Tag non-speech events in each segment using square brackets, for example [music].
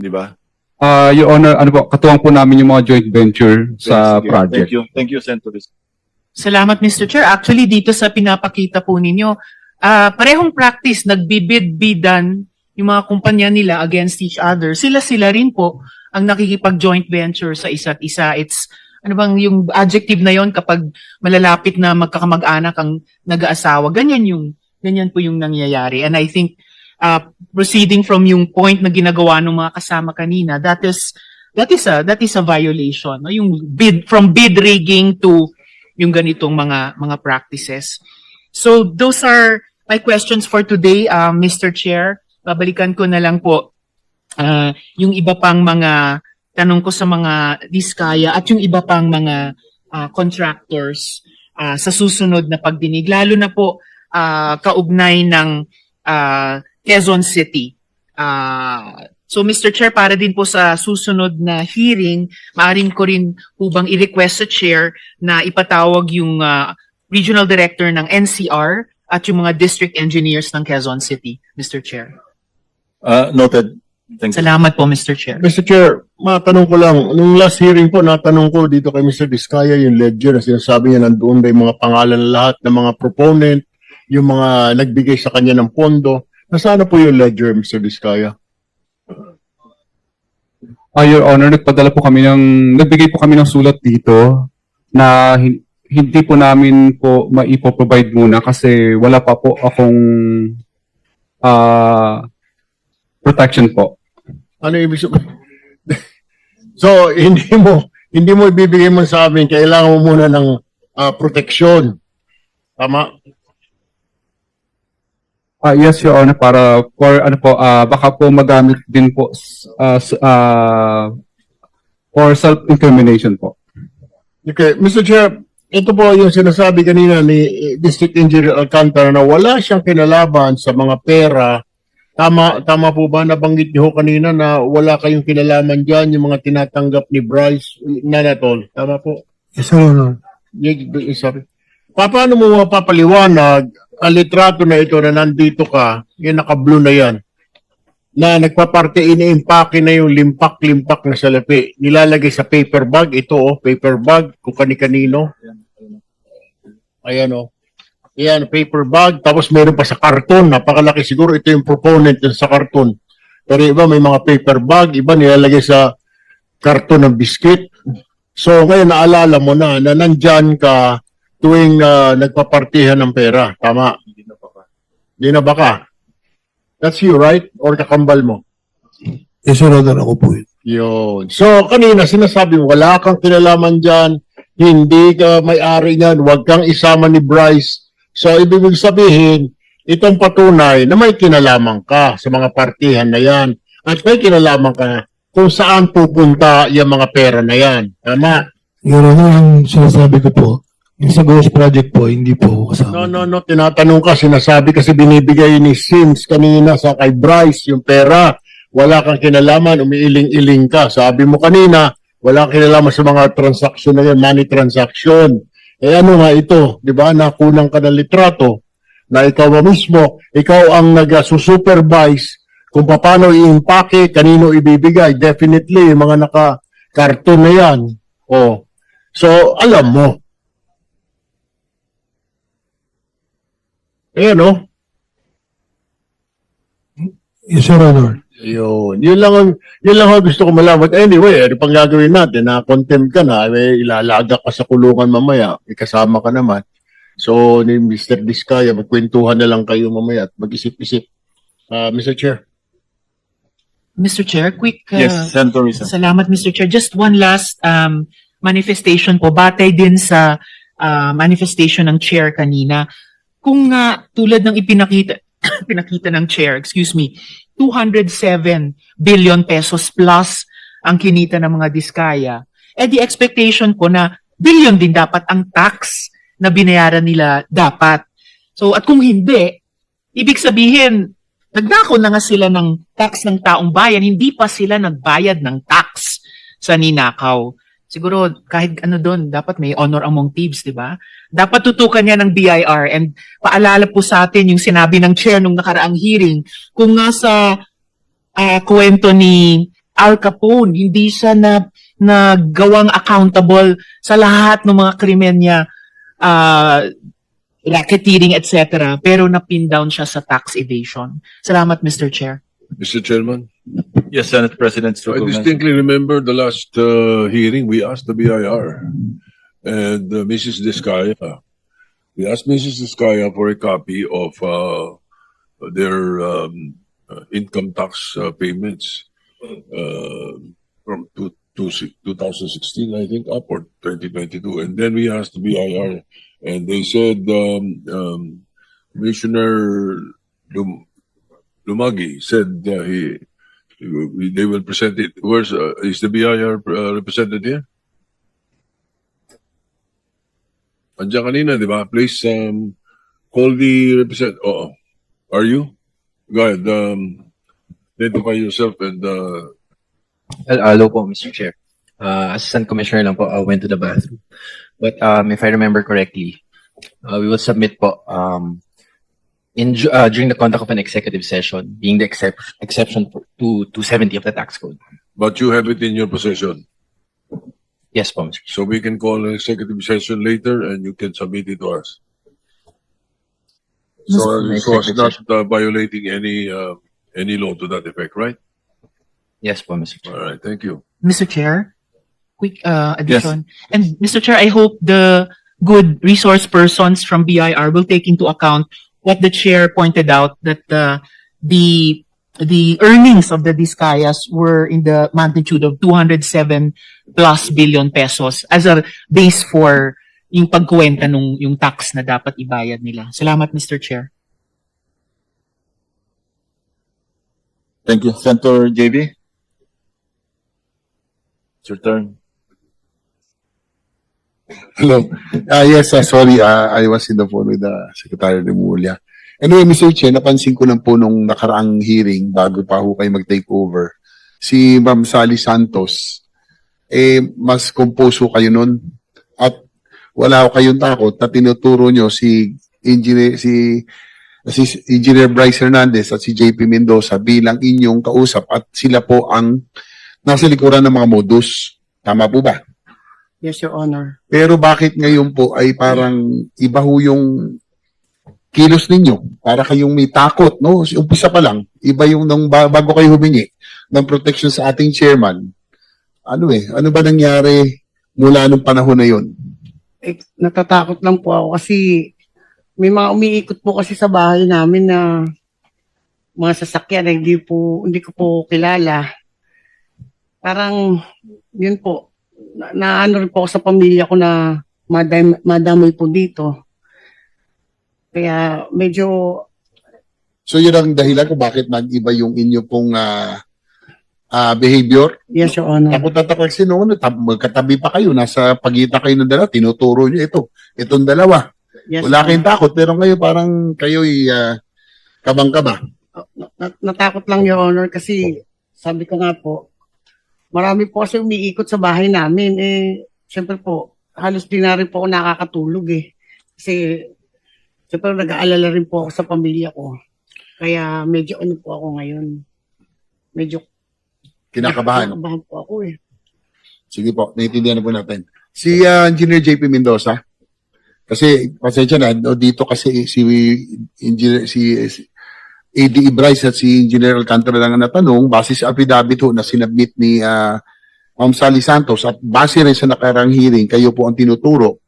Di ba? Ah, Your Honor, ano po, katuwang po namin yung mga joint venture sa Sige. project. Thank you. Thank you, Senator. Salamat, Mr. Chair. Actually, dito sa pinapakita po ninyo, ah parehong practice, nagbibid-bidan yung mga kumpanya nila against each other. Sila-sila rin po ang nakikipag-joint venture sa isa't isa. It's, ano bang yung adjective na yon kapag malalapit na magkakamag-anak ang nag-aasawa. Ganyan yung, ganyan po yung nangyayari. And I think, uh, proceeding from yung point na ginagawa ng mga kasama kanina, that is, that is a, that is a violation. No? Yung bid, from bid rigging to yung ganitong mga mga practices. So those are my questions for today, uh, Mr. Chair. Babalikan ko na lang po uh, yung iba pang mga tanong ko sa mga diskaya at yung iba pang mga uh, contractors uh, sa susunod na pagdinig. Lalo na po uh, kaugnay ng uh, Quezon City. Uh, so Mr. Chair, para din po sa susunod na hearing, maaari ko rin po bang i-request sa Chair na ipatawag yung uh, Regional Director ng NCR at yung mga District Engineers ng Quezon City, Mr. Chair. Uh, noted. Thank you. Salamat po, Mr. Chair. Mr. Chair, matanong ko lang, nung last hearing po, natanong ko dito kay Mr. Diskaya yung ledger na sinasabi niya nandoon ba yung mga pangalan lahat ng mga proponent, yung mga nagbigay sa kanya ng pondo. Nasaan na po yung ledger, Mr. Diskaya? Ah, Your Honor, nagpadala po kami ng, nagbigay po kami ng sulat dito na hin- hindi po namin po maipo-provide muna kasi wala pa po akong ah protection po. Ano ibig sabihin? [laughs] so, hindi mo, hindi mo ibibigay mo sa amin, kailangan mo muna ng ah, proteksyon. Tama? Ah, yes, Your Honor, para for ano po, ah baka po magamit din po ah, s- ah, for self-incrimination po. Okay, Mr. Chair, ito po yung sinasabi kanina ni eh, District Engineer Alcantara na wala siyang kinalaban sa mga pera. Tama, tama po ba nabanggit niyo kanina na wala kayong kinalaman dyan yung mga tinatanggap ni Bryce Nanatol? Tama po? Yes, Your Honor. Y- y- Sorry. Pa- Paano mo mapapaliwanag ang litrato na ito na nandito ka, yung naka-blue na yan, na nagpaparte, ini-impake na yung limpak-limpak na salapi. Nilalagay sa paper bag. Ito, oh, paper bag, kung kani-kanino. Ayan, oh. Ayan, paper bag. Tapos meron pa sa karton. Napakalaki siguro. Ito yung proponent sa karton. Pero iba, may mga paper bag. Iba, nilalagay sa karton ng biscuit. So, ngayon naalala mo na na nandyan ka tuwing ah, nagpapartihan ng pera. Tama. Di na ba ka? That's you, right? Or kakambal mo? Yes, Your Honor, ako po yun. Yun. So, kanina sinasabi mo, wala kang kinalaman dyan, hindi ka may-ari niyan, huwag kang isama ni Bryce. So, ibig sabihin, itong patunay na may kinalaman ka sa mga partihan na yan at may kinalaman ka kung saan pupunta yung mga pera na yan. Tama? Your Honor, yung sinasabi ko po, yung sa Ghost Project po, hindi po kasama. No, no, no. Tinatanong ka, sinasabi kasi binibigay ni Sims kanina sa kay Bryce yung pera. Wala kang kinalaman, umiiling-iling ka. Sabi mo kanina, wala kang kinalaman sa mga transaction na yan, money transaction. Eh ano nga ito, di ba? Nakunang ka ng litrato na ikaw mismo, ikaw ang nag-supervise kung paano i-impake, kanino ibibigay. Definitely, yung mga naka-carton na yan. Oh. So, alam mo. Ayan, oh. Yes, Your Honor. Yun. Yun lang ang, yun lang ang gusto ko malaman. Anyway, ano pang gagawin natin? Na contempt ka na, eh, ilalaga ka sa kulungan mamaya. May kasama ka naman. So, ni Mr. Diskaya, magkwentuhan na lang kayo mamaya at mag-isip-isip. Ah, Mr. Chair. Mr. Chair, quick uh, Yes, Senator Rizal. Salamat, Mr. Chair. Just one last um, manifestation po, batay din sa uh, manifestation ng Chair kanina. Kung nga tulad ng ipinakita, [coughs] pinakita ng Chair, excuse me, 207 billion pesos plus ang kinita ng mga diskaya, eh the expectation ko na billion din dapat ang tax na binayaran nila dapat. So at kung hindi, ibig sabihin, Nagdako na nga sila ng tax ng taong bayan, hindi pa sila nagbayad ng tax sa ninakaw. Siguro kahit ano doon, dapat may honor among thieves, di ba? Dapat tutukan niya ng BIR and paalala po sa atin yung sinabi ng chair nung nakaraang hearing, kung nga sa ah, kwento ni Al Capone. Hindi siya na nagawang accountable sa lahat ng mga krimen niya, ah, racketeering, etc. Pero napin down siya sa tax evasion. Salamat, Mr. Chair. Mr. Chairman, Yes, Senate President I distinctly remember the last uh, hearing, we asked the BIR and uh, Mrs. Discaya. We asked Mrs. Discaya for a copy of uh, their um, uh, income tax uh, payments uh, from two, two, 2016, I think, up or 2022. And then we asked the BIR and they said um, um, Commissioner Lum- Lumagi said uh, he they will present it. Where's uh, is the BIR uh, represented here? Andiyan kanina, di ba? Please um, call the represent. Oh, are you? Go ahead. Um, identify yourself and uh, uh, hello po, Mr. Chair. Uh, Assistant Commissioner lang po, I went to the bathroom. But um, if I remember correctly, uh, we will submit po um, in uh, during the conduct of an executive session, being the excep- exception for- to 270 of the tax code. but you have it in your possession, Yes po, Mr. Chair. so we can call an executive session later and you can submit it to us. So, Yes. so it's not uh, violating any uh, any law to that effect, right? Yes po, Mr. Chair. All right, thank you. Mr. Chair, quick uh, addition. And Mr. Chair, I hope the good resource persons from BIR will take into account what the chair pointed out that uh, the the earnings of the Discayas were in the magnitude of 207 plus billion pesos as a base for yung pagkuwenta nung yung tax na dapat ibayad nila. Salamat, Mr. Chair. Thank you. Senator JB? It's your turn. Hello. Ah yes, ah, sorry, ah, I was in the phone with the Secretary Remulla. Anyway, Mr. Che, napansin ko lang po nung nakaraang hearing bago pa ho kayo mag-take over, si Ma'am Sally Santos, eh, mas compose ho kayo nun. At wala ho kayong takot na tinuturo nyo si Engineer, si, si Engineer Bryce Hernandez at si JP Mendoza bilang inyong kausap at sila po ang nasa likuran ng mga modus. Tama po ba? Yes, Your Honor. Pero bakit ngayon po ay parang iba ho yung kilos ninyo? Para kayong may takot, no? Umpisa pa lang, iba yung nung ba- bago kayo humingi ng protection sa ating chairman. Ano eh, ano ba nangyari mula nung panahon na yun? Eh, natatakot lang po ako kasi may mga umiikot po kasi sa bahay namin na mga sasakyan na hindi po hindi ko po kilala. Parang yun po na, na ano rin po ako sa pamilya ko na madam, madamay po dito. Kaya medyo So yun ang dahilan kung bakit nag-iba yung inyo pong ah, ah, behavior. yes, Your Honor. Takot na takot kasi noon, tab- magkatabi pa kayo, nasa pagitan kayo ng dalawa, tinuturo nyo ito, itong dalawa. Yes, Wala kayong takot, pero ngayon parang kayo'y ah, kabang-kaba. na- natakot lang your honor kasi sabi ko nga po marami po kasi umiikot sa bahay namin. Eh syempre po halos di na rin po ako nakakatulog eh. Kasi syempre nag-aalala rin po ako sa pamilya ko. Kaya medyo ano po ako ngayon. Medyo Kinakabahan. kinakabahan po ako eh. Sige po, naiintindihan na po natin. Si ah, Engineer JP Mendoza, kasi pasensya na, no, dito kasi si Engineer, si, si ADE Bryce at si Engineer Alcantara lang ang natanong, base sa affidavit ho na sinabit ni ah, Ma'am Sally Santos at base rin sa nakarang hearing, kayo po ang tinuturo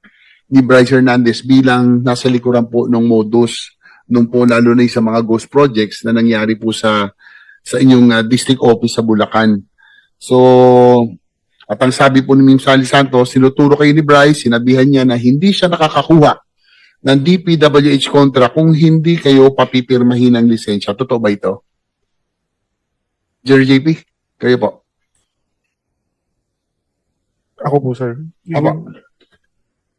ni Bryce Hernandez bilang nasa likuran po ng modus nung po lalo na sa mga ghost projects na nangyari po sa sa inyong ah, district office sa Bulacan. So, at ang sabi po ni Mim Sally Santos, sinuturo kayo ni Bryce, sinabihan niya na hindi siya nakakakuha ng DPWH kontra kung hindi kayo papipirmahin ng lisensya. Totoo ba ito? Jerry JP, kayo po. Ako po, sir. Aba,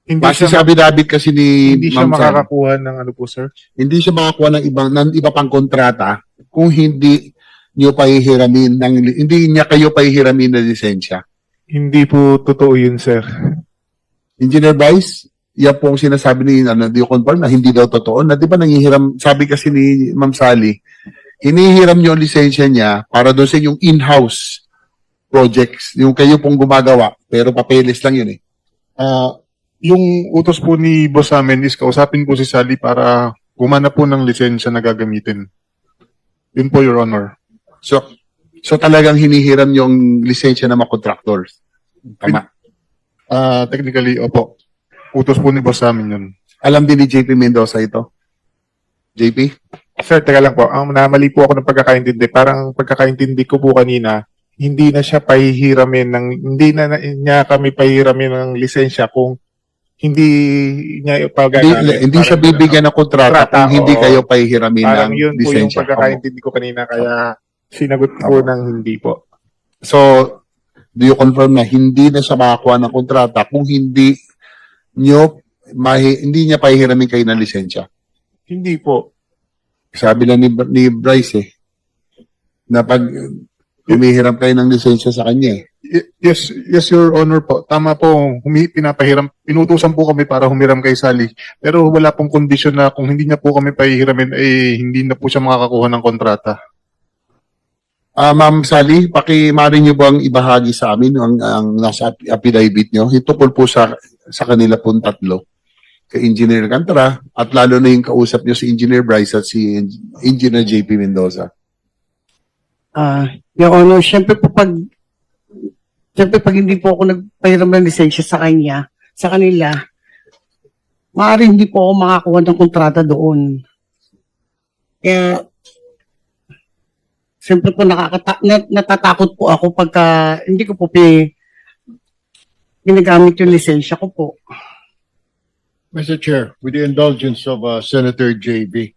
Hindi base siya, sa affidavit kasi ni hindi siya Ma'am makakakuha ng ano po, sir. hindi siya makakuha ng ibang ng iba pang kontrata kung hindi niyo pahihiramin ng hindi niya kayo pahihiramin ng lisensya. Hindi po totoo yun, sir. Engineer Bryce, yan po ang sinasabi ni ano, di ko confirm na hindi daw totoo. Na di ba nangihiram, sabi kasi ni Ma'am Sally, hinihiram niyo ang lisensya niya para doon sa inyong in-house projects, yung kayo pong gumagawa, pero papeles lang yun eh. Ah, yung utos po ni boss sa amin is kausapin po si Sally para gumana po ng lisensya na gagamitin. Yun po, Your Honor. So, so talagang hinihiram yung lisensya ng mga contractors. Tama. Ah, technically, opo. Utos po ni boss sa amin yun. Alam din ni JP Mendoza ito? JP? Sir, teka lang po. Ang namali po ako ng pagkakaintindi. Parang pagkakaintindi ko po kanina, hindi na siya pahihiramin ng hindi na, na niya kami pahihiramin ng lisensya kung hindi niya Hindi, pagagamit. hindi siya Parang bibigyan ng kontrata kung hindi oo. kayo pahihiramin Parang ng yun po yung lisensya. pagkakaintindi ko kanina kaya sinagot ko ng hindi po. So, do you confirm na hindi na siya makakuha ng kontrata kung hindi nyo, mahi, hindi niya pahihiramin kayo ng lisensya? Hindi po. Sabi lang ni, ni Bryce eh, na pag humihiram kayo ng lisensya sa kanya eh. Y- Yes, yes, Your Honor po. Tama po, humi, pinapahiram, pinutusan po kami para humiram kay Sally. Pero wala pong kondisyon na kung hindi niya po kami pahihiramin, eh, hindi na po siya makakakuha ng kontrata. Ah, Ma'am Sally, pakimari niyo bang ibahagi sa amin ang, ang nasa ap- affidavit niyo? Itukol po sa, sa kanila pong tatlo. Kay Engineer Cantara at lalo na yung kausap niyo si Engineer Bryce at si En- Engineer JP Mendoza. Ah, Your Honor, syempre po pag syempre pag hindi po ako nagpahiram ng lisensya sa kanya, sa kanila, maaari hindi po ako makakuha ng kontrata doon. Kaya, syempre po nakakata na- natatakot po ako pagka hindi ko po pi ginagamit yung lisensya ko po. Mr. Chair, with the indulgence of uh, Senator JB,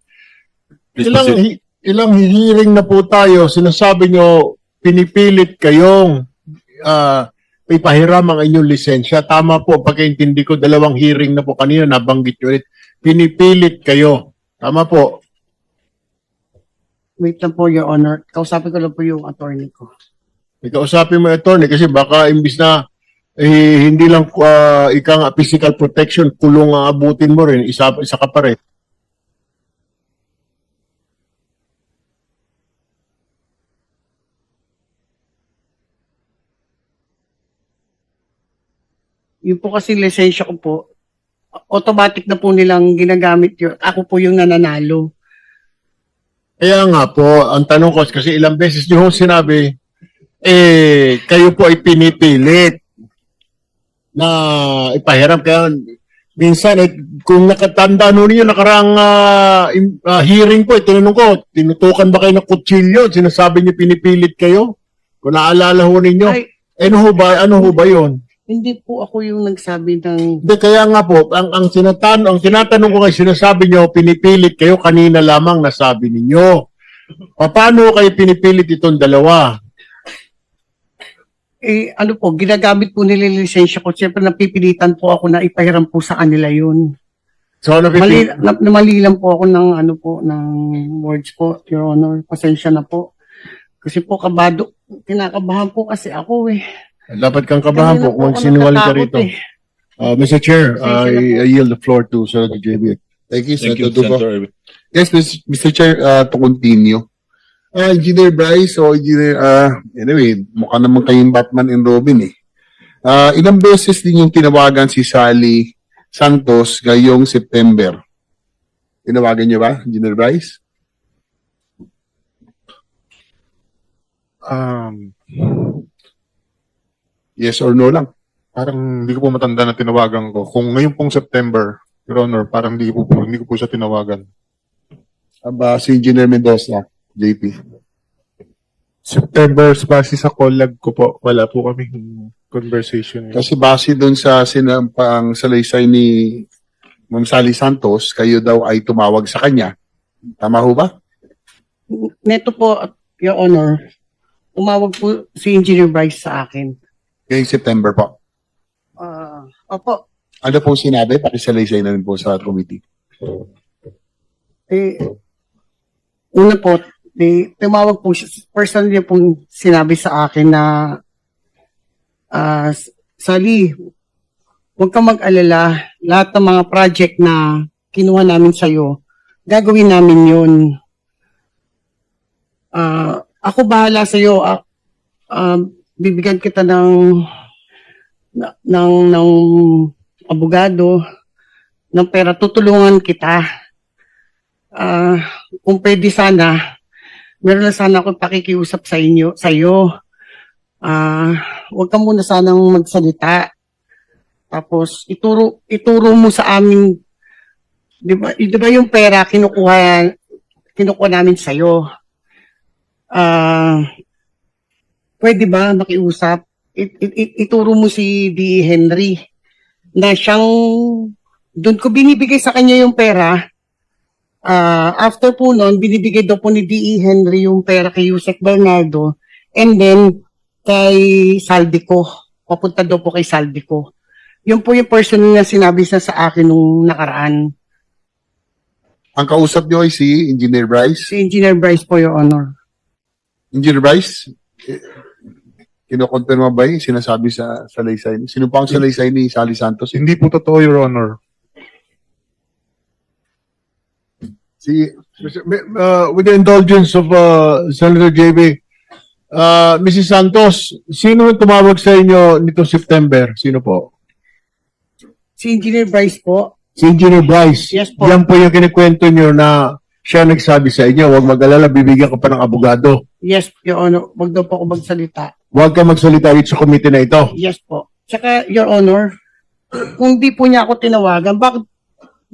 Please ilang, proceed. hi- ilang hearing na po tayo, sinasabi nyo, pinipilit kayong uh, ipahiram ang inyong lisensya. Tama po, pagkaintindi ko, dalawang hearing na po kanina, nabanggit nyo ulit. Pinipilit kayo. Tama po. Wait lang po, Your Honor. Kausapin ko lang po yung attorney ko. Ikausapin mo yung attorney kasi baka imbis na eh, hindi lang uh, ika nga physical protection, kulong ang abutin mo rin, isa, isa ka pa rin. Yung po kasi lisensya ko po, automatic na po nilang ginagamit yun. Ako po yung nananalo. Kaya nga po, ang tanong ko, kasi ilang beses niyo sinabi, eh, kayo po ay pinipilit na ipahiram. Kaya minsan, eh, kung nakatanda nun ninyo, nakarang im- ah, hearing po, eh, tinanong ko, tinutukan ba kayo ng kutsilyo? Sinasabi niyo pinipilit kayo? Kung naalala ho ninyo, Ay, eh, ano ho ba, ano ho ba yun? hindi po ako yung nagsabi ng... Hindi, kaya nga po, ang, ang, sinatan, ang tinatanong ko kayo, sinasabi nyo, pinipilit kayo, kanina lamang nasabi ninyo. Paano kayo pinipilit itong dalawa? Eh, ano po, ginagamit po nila yung lisensya ko. Siyempre, napipilitan po ako na ipahiram po sa kanila yun. So, ano Mali, na, namali lang po ako ng ano po, ng words po, Your Honor. Pasensya na po. Kasi po, kabado, kinakabahan po kasi ako eh. Dapat kang kabahan Kanina po kung ako sinungaling ka rito. eh. Uh, Mr. Chair, I. I yield the floor to Senator JB. Thank you, Thank you, Senator. Senator. Yes. Mr. Chair, uh, to continue. Uh, Engineer Bryce o Engineer, uh, anyway, mukha naman kayong Batman and Robin eh. Uh, ilang beses din yung tinawagan si Sally Santos ngayong September. Tinawagan niyo ba, Engineer Bryce? Um, Yes or no lang? parang hindi ko po matanda na tinawagan ko. Kung ngayon pong September, Your Honor, parang hindi ko po, hindi ko po siya tinawagan. Aba, si Engineer Mendoza, JP. September, base sa collab ko po, wala po kami conversation. Kasi base doon sa sinampang salaysay ni Ma'am Sally Santos, kayo daw ay tumawag sa kanya. Tama ho ba? Neto po, Your Honor, umawag po si Engineer Bryce sa akin. Ngayong September po. Ah, opo, Ano pong sinabi? Pakisalaysay na rin po sa committee. eh, una po, eh, tumawag po siya, personally niya pong sinabi sa akin na, ah, Sally, huwag kang mag-alala, lahat ng mga project na kinuha namin sa'yo, gagawin namin yun. Ah, ako bahala sa'yo, ah, um, bibigyan kita ng na- ng ng abogado ng pera tutulungan kita. Ah, kung pwede sana, meron na sana akong pakikiusap sa inyo, sa iyo. Ah, huwag ka muna sanang magsalita. Tapos ituro ituro mo sa amin 'di ba, 'di ba yung pera kinukuha kinukuha namin sa iyo. Ah, pwede ba makiusap? It, it, it- ituro mo si D. Henry na siyang doon ko binibigay sa kanya yung pera. Ah, after po noon, binibigay daw po ni D.E. Henry yung pera kay Yusek Bernardo and then kay Saldico. Papunta daw po kay Saldico. Yun po yung person na sinabi sa sa akin nung nakaraan. Ang kausap nyo ay si Engineer Bryce. Si Engineer Bryce po, Your Honor. Engineer Bryce, eh, kinokonfirma ba yung sinasabi sa salaysay? Sino pa ang salaysay ni Sally Santos? Hindi po totoo, Your Honor. Si, Uh, with the indulgence of uh, Senator JB, uh, Mrs. Santos, sino tumawag sa inyo nito September? Sino po? Si Engineer Bryce po. Si Engineer Bryce. Yes po. Yan po yung kinikwento nyo na siya nagsabi sa inyo, huwag mag-alala, bibigyan ka pa ng abogado. Yes, Your Honor. Wag daw po ako magsalita. Huwag ka magsalita dito sa committee na ito. Yes po. Tsaka, Your Honor, kung di po niya ako tinawagan, bakit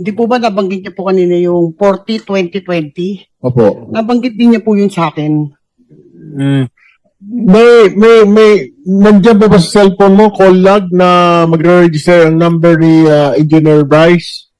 di po ba nabanggit niya po kanina yung 40-2020? Opo. Nabanggit din niya po yun sa akin. Mm. May, may, may, nandiyan ba ba sa cellphone mo, call log, na magre-register ang number ni uh, Engineer Bryce?